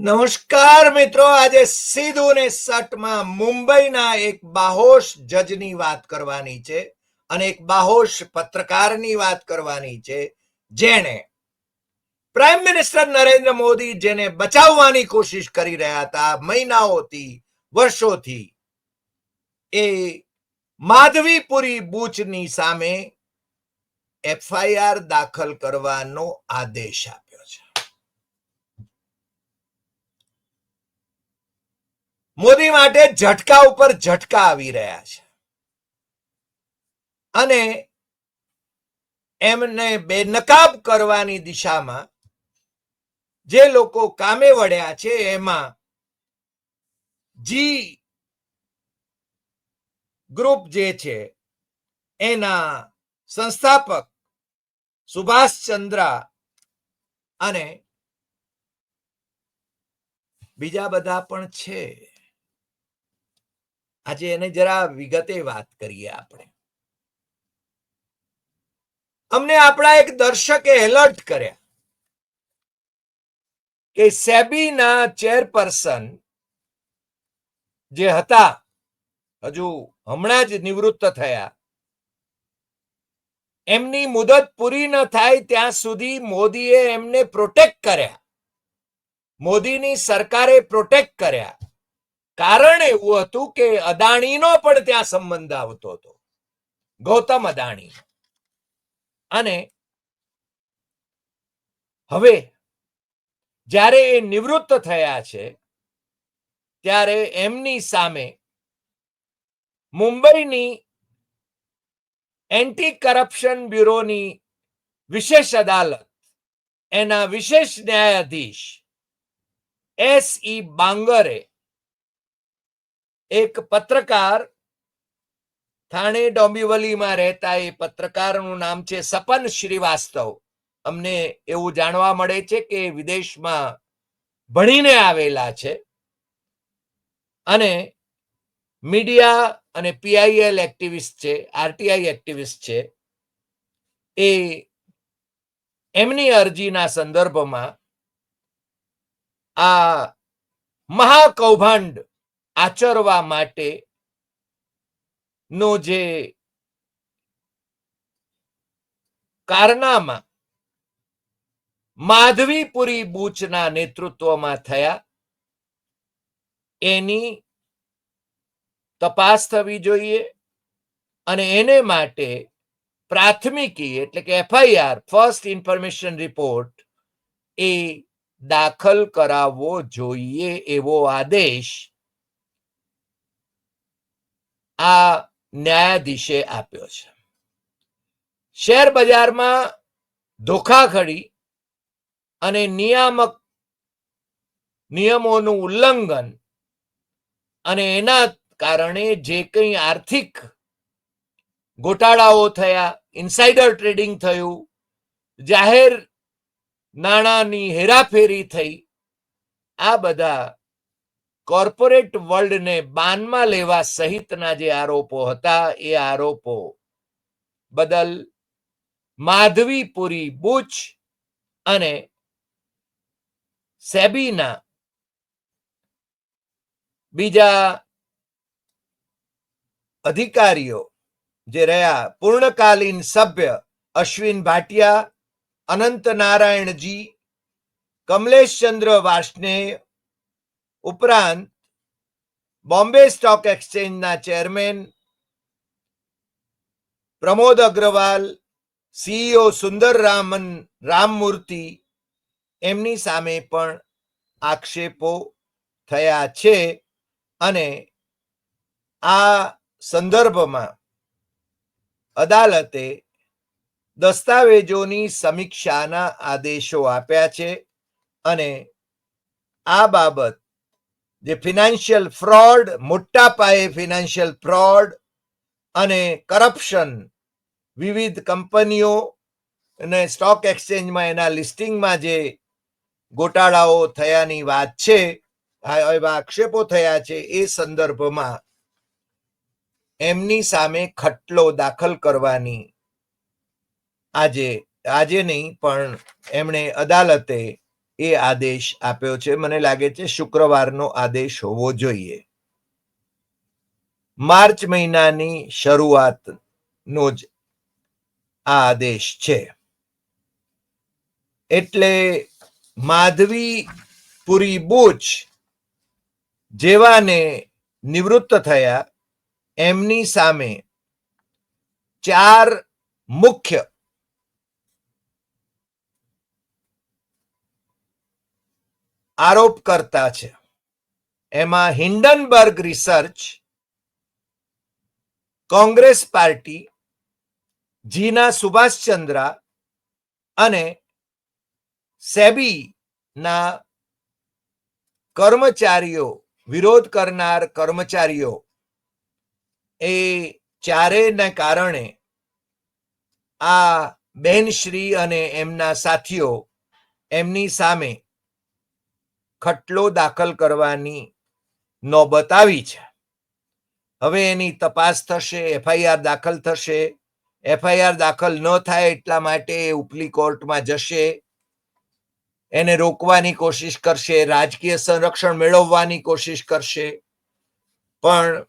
નમસ્કાર મિત્રો, આજે સીધું ને સટમાં મુંબઈના એક બાહોશ જજની વાત કરવાની છે અને એક બાહોશ પત્રકારની વાત કરવાની છે, જેણે પ્રાઇમ મિનિસ્ટર નરેન્દ્ર મોદી જેને બચાવવાની કોશિશ કરી રહ્યા હતા મહિનાઓથી, વર્ષોથી, એ માધવીપુરી બૂચની સામે એફઆઈઆર દાખલ કરવાનો આદેશ આપ્યો છે મોદી માટે ઝટકા ઉપર ઝટકા આવી રહ્યા છે. અને એમને બેનકાબ કરવાની દિશામાં જે લોકો કામે વળ્યા છે, એમાં જી ગ્રુપ જે છે, એના સંસ્થાપક સુભાષ ચંદ્રા અને બીજા બધા પણ છે. આજે એને જરા વિગતે વાત કરીએ આપણે. અમને આપણા એક દર્શકે એલર્ટ કર્યા કે સેબીના ચેરપર્સન જે હતા, હજુ હમણાં જ નિવૃત્ત થયા, એમની મુદત પૂરી ન થાય ત્યાં સુધી મોદીએ એમને પ્રોટેક્ટ કર્યા. મોદીની સરકારે પ્રોટેક્ટ કર્યા. કારણ એવું હતું કે અદાણીનો પણ ત્યાં સંબંધ આવતો હતો. ગૌતમ અદાણી. અને હવે જ્યારે એ નિવૃત્ત થયા છે, ત્યારે એમની સામે મુંબઈની એન્ટી કરપ્શન બ્યુરોની વિશેષ અદાલત, એના વિશેષ ન્યાયાધીશ એસ ઈ બાંગરે એક પત્રકાર થાણે ડોંબિવલીમાં રહેતા એ પત્રકારનું નામ છે સપન શ્રીવાસ્તવ. અમને એવું જાણવા મળે છે કે વિદેશમાં ભણીને આવેલા છે. અને મીડિયા અને પીઆઈએલ એક્ટિવિસ્ટ છે આરટીઆઈ એક્ટિવિસ્ટ છે. એ એમની અરજીના સંદર્ભમાં આ મહાકૌભાંડ આચરવા માટે નો જે કારનામા માધવીપુરી બૂચના નેતૃત્વમાં થયા, એની તપાસ થવી જોઈએ અને એને માટે પ્રાથમિકી એટલે કે એફઆઈઆર, ફર્સ્ટ ઇન્ફોર્મેશન રિપોર્ટ, એ દાખલ કરાવવો જોઈએ એવો આદેશ આ ન્યાયાધીશે આપ્યો છે. શેર બજારમાં ધોખાખડી અને નિયામક નિયમોનું ઉલ્લંઘન અને એના કારણે જે કંઈ આર્થિક ગોટાળાઓ થયા, ઇન્સાઇડર ટ્રેડિંગ થયું, જાહેર નાણાંની હેરાફેરી થઈ, આ બધા કોર્પોરેટ વર્લ્ડને બાનમાં લેવા સહિતના જે આરોપો હતા, એ આરોપો બદલ માધવીપુરી બુચ અને સેબીના બીજા અધિકારીઓ જે રહ્યા, પૂર્ણકાલીન સભ્ય અશ્વિન ભાટિયા અનંત નારાયણજી કમલેશચંદ્ર વાર્ષ્ણેય ઉપરાંત, બોમ્બે સ્ટોક એક્સચેન્જના ચેરમેન પ્રમોદ અગ્રવાલ, સીઈઓ સુંદર રામન રામમૂર્તિ, એમની સામે પણ આક્ષેપો થયા છે અને આ સંદર્ભમાં અદાલતે દસ્તાવેજોની સમીક્ષાના આદેશો આપ્યા છે અને આ બાબત જે ફિનાન્શિયલ ફ્રોડ મોટા પાયે ફિનાન્શિયલ ફ્રોડ અને કરપ્શન વિવિધ કંપનીઓ અને સ્ટોક એક્સચેન્જમાં એના લિસ્ટિંગમાં જે ગોટાળાઓ થયાની વાત છે એવા આક્ષેપો થયા છે, એ સંદર્ભમાં એમની સામે ખટલો દાખલ કરવાની આજે આજે નહીં, પણ એમણે અદાલતે એ આદેશ આપ્યો છે. મને લાગે છે શુક્રવારનો આદેશ હોવો જોઈએ. માર્ચ મહિનાની શરૂઆતનો જ આ આદેશ છે. એટલે માધવી પુરી બોચ જેવાને નિવૃત્ત થયા, એમની સામે ચાર મુખ્ય આરોપ કરતા છે. એમાં હિન્ડનબર્ગ રિસર્ચ કોંગ્રેસ પાર્ટી, જીના સુભાષચંદ્રા અને સેબી ના કર્મચારીઓ, વિરોધ કરનાર કર્મચારીઓ, એ ચારેને કારણે આ બેનશ્રી અને એમના સાથીઓ એમની સામે ખટલો દાખલ કરવાની નોબત આવી છે. હવે એની તપાસ થશે, એફઆઈઆર દાખલ થશે. એફઆઈઆર દાખલ ન થાય એટલા માટે ઉપલી કોર્ટમાં જશે. એને રોકવાની કોશિશ કરશે, રાજકીય સંરક્ષણ મેળવવાની કોશિશ કરશે. પણ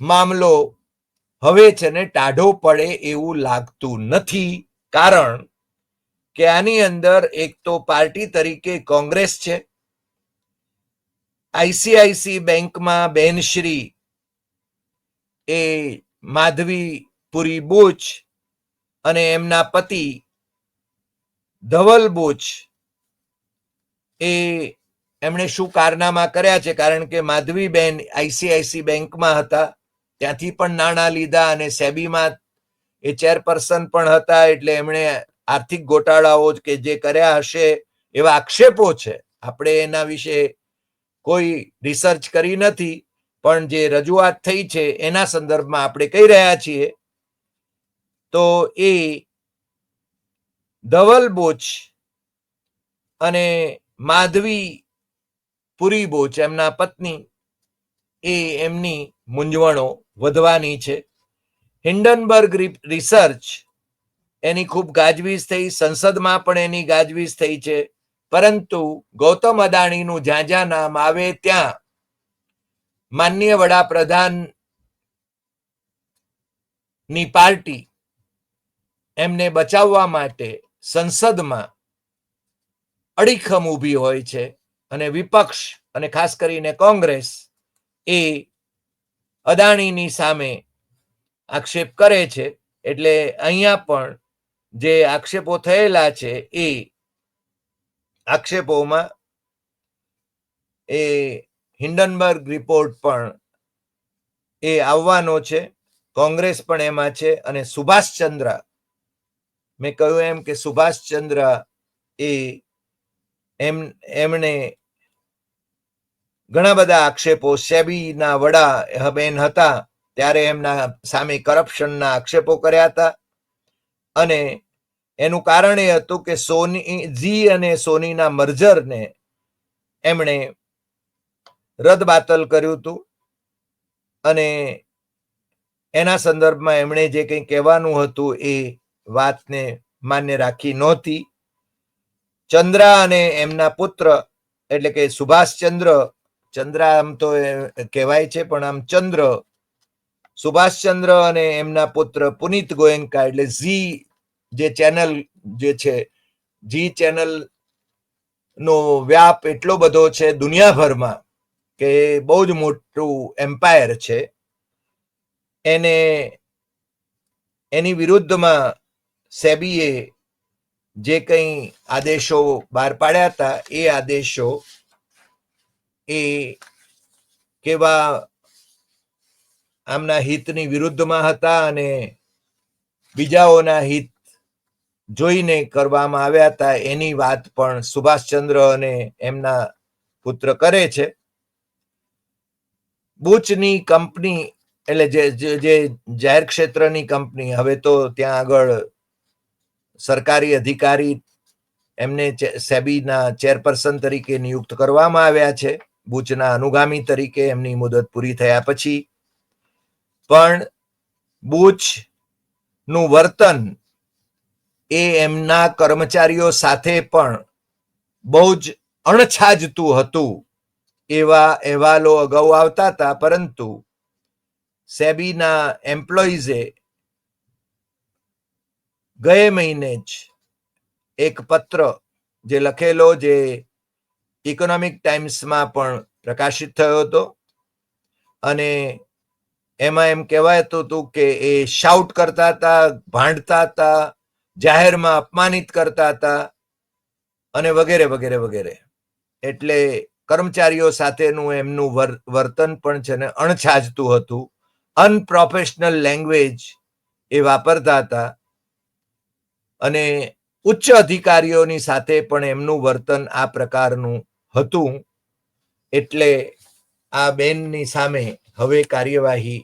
મામલો હવે છે ને ટાઢો પડે એવું લાગતું નથી. કારણ કે આની અંદર એક તો પાર્ટી તરીકે કોંગ્રેસ છે આઈસીઆઈસી બેંકમાં બેનશ્રી એ માધવી પુરી બુચ અને એમના પતિ ધવલ બોચ એ એમણે શું કારનામા કર્યા છે? કારણ કે માધવીબેન આઈસીઆઈસી બેંકમાં હતા. ત્યાંથી પણ નાણાં લીધા અને સેબીમાં એ ચેરપર્સન પણ હતા એટલે એમણે આર્થિક ગોટાળાઓ કે જે કર્યા હશે એવા આક્ષેપો છે. આપણે એના વિશે કોઈ રિસર્ચ કરી નથી, પણ જે રજૂઆત થઈ છે, એના સંદર્ભમાં આપણે કહી રહ્યા છીએ, તો એ ધવલ બોચ અને માધવી પુરી બોચ એમના પત્ની, એ એમની મૂંઝવણો વધવાની છે. હિન્ડનબર્ગ રિસર્ચ એની ખૂબ ગાજવીજ થઈ, સંસદમાં પણ એની ગાજવીજ થઈ છે. પરંતુ ગૌતમ અદાણીનું જ્યાં જ્યાં નામ આવે ત્યાં માનનીય વડાપ્રધાનની પાર્ટી એમને બચાવવા માટે સંસદમાં અડીખમ ઊભી હોય છે અને વિપક્ષ અને ખાસ કરીને કોંગ્રેસ એ અદાણીની સામે આક્ષેપ કરે છે. એટલે અહીંયા પણ જે આક્ષેપો થયેલા છે એ આક્ષેપોમાં એ હિન્ડનબર્ગ રિપોર્ટ પણ એ આવવાનો છે. કોંગ્રેસ પણ એમાં છે અને સુભાષચંદ્ર મેં કહ્યું એમ કે સુભાષચંદ્ર એ એમ, એમણે ઘણા બધા આક્ષેપો સેબીના વડા બેન હતા ત્યારે એમના સામે કરપ્શનના આક્ષેપો કર્યા હતા અને એનું કારણ એ હતું કે સોની, ઝી અને સોનીના મર્જરને એમણે રદબાતલ કર્યું હતું અને એના સંદર્ભમાં એમણે જે કંઈ કહેવાનું હતું એ વાતને માન્ય રાખી નહોતી. ચંદ્રા અને એમના પુત્ર, એટલે કે સુભાષચંદ્ર, ચંદ્રા આમ તો કહેવાય છે, પણ આમ ચંદ્ર, સુભાષચંદ્ર અને એમના પુત્ર પુનિત ગોયંકા એટલે ઝી જે ચેનલ જે છે, જી ચેનલ નો વ્યાપ એટલો બધો છે દુનિયાભરમાં કે બહુ જ મોટું એમ્પાયર છે. એને, એની વિરુદ્ધમાં સેબીએ જે કંઈ આદેશો બહાર પાડ્યા હતા, એ આદેશો એ કેવા આમના હિતની વિરુદ્ધમાં હતા અને બીજાઓના હિત જોઈને કરવામાં આવ્યા હતા, એની વાત પણ સુભાષચંદ્ર અને એમના પુત્ર કરે છે. બુચની કંપની, એટલે જે, જે- જાહેર ક્ષેત્રની કંપની, હવે તો ત્યાં આગળ સરકારી અધિકારી એમને સેબીના ચેરપર્સન તરીકે નિયુક્ત કરવામાં આવ્યા છે. બુચના અનુગામી તરીકે એમની મુદત પૂરી થયા પછી પણ બુચનું વર્તન એ એમના કર્મચારીઓ સાથે પણ બહુ જ અણછાજતું હતું. એવા અહેવાલો અગાઉ આવતા હતા, પરંતુ સેબીના એમ્પ્લોઈઝે ગયે મહિને જ એક પત્ર જે લખેલો જે ઇકોનોમિક ટાઈમ્સમાં પણ પ્રકાશિત થયો હતો અને એમાં એમ કહેવાતું હતું કે એ શાઉટ કરતા હતા, ભાંડતા હતા જાહેરમાં અપમાનિત કરતા હતા અને વગેરે વગેરે વગેરે. એટલે કર્મચારીઓ સાથેનું એમનું વર્તન પણ છે ને અણછાજતું હતું. અનપ્રોફેશનલ લેંગ્વેજ એ વાપરતા હતા. અને ઉચ્ચ અધિકારીઓની સાથે પણ એમનું વર્તન આ પ્રકારનું હતું. એટલે આ બેનની સામે હવે કાર્યવાહી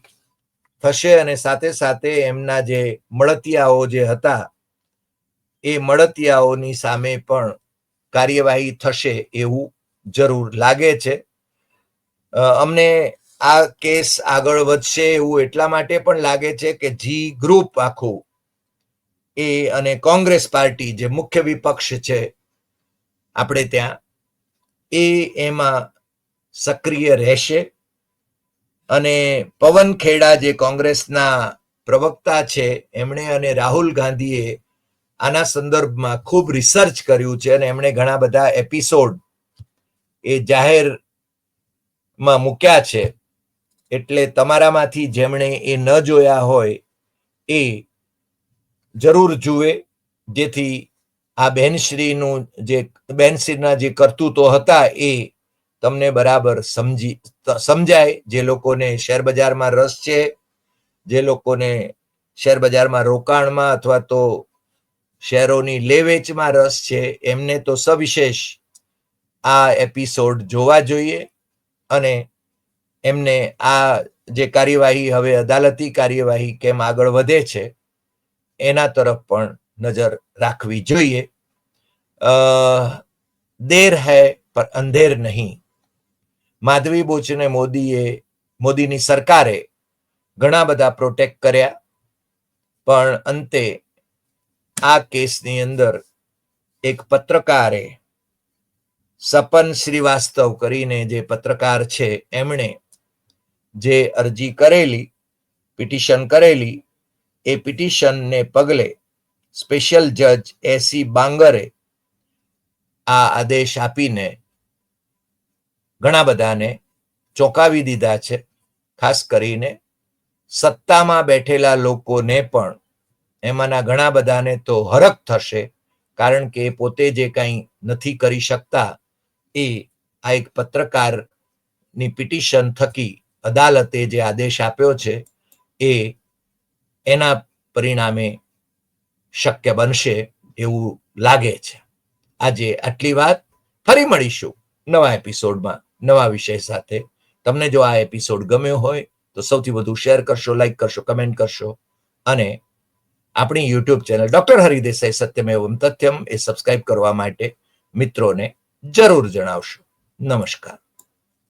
થશે અને સાથે સાથે એમના જે મળતિયાઓ જે હતા એ મળતિયાઓની સામે પણ કાર્યવાહી થશે એવું જરૂર લાગે છે. અમને આ કેસ આગળ વધશે એવું એટલા માટે પણ લાગે છે કે જી ગ્રુપ આખું એ અને કોંગ્રેસ પાર્ટી જે મુખ્ય વિપક્ષ છે આપણે ત્યાં એ એમાં સક્રિય રહેશે અને પવન ખેડા જે કોંગ્રેસના પ્રવક્તા છે એમણે અને રાહુલ ગાંધીએ આના સંદર્ભમાં ખૂબ રિસર્ચ કર્યું છે અને એમણે ઘણા બધા એપિસોડ એ જાહેરમાં મૂક્યા છે. એટલે તમારામાંથી જેમણે એ ન જોયા હોય એ જરૂર જુએ, જેથી આ બહેનશ્રીનું જે, બહેનશ્રીના જે કરતૂતો હતા એ તમને બરાબર સમજી, સમજાય. જે લોકોને શેર બજારમાં રસ છે, જે લોકોને શેર બજારમાં રોકાણમાં અથવા તો શેરોની લે વેચમાં રસ છે, એમને તો સવિશેષ આ એપિસોડ જોવા જોઈએ અને એમને આ જે કાર્યવાહી હવે અદાલતી કાર્યવાહી કેમ આગળ વધે છે, એના તરફ પણ નજર રાખવી જોઈએ. દેર હૈ, પર અંધેર નહીં. માધવી બોચને મોદીએ, મોદીની સરકારે ઘણા બધા પ્રોટેક્ટ કર્યા, પણ અંતે આ કેસની અંદર એક પત્રકારે સપન શ્રીવાસ્તવ કરીને જે પત્રકાર છે, એમણે જે અરજી કરેલી, પિટિશન કરેલી, એ પિટિશનને પગલે સ્પેશિયલ જજ એસી બાંગરે આ આદેશ આપીને ઘણા બધાને ચોંકાવી દીધા છે, ખાસ કરીને સત્તામાં બેઠેલા લોકોને પણ એમાંના ઘણા બધાને તો હરખ થશે, કારણ કે પોતે જે કંઈ નથી કરી શકતા એ આ એક પત્રકારની પિટિશન થકી અદાલતે જે આદેશ આપ્યો છે એ એના પરિણામે શક્ય બનશે એવું લાગે છે. આજે આટલી વાત. ફરી મળીશું નવા એપિસોડમાં નવા વિષય સાથે. તમને જો આ એપિસોડ ગમ્યો હોય તો સૌથી વધુ શેર કરશો, લાઈક કરશો, કમેન્ટ કરશો અને આપણી YouTube channel doctor Haridesai Satyamevam Tathyam એ સબસ્ક્રાઇબ કરવા માટે મિત્રોને જરૂર જણાવશો. નમસ્કાર.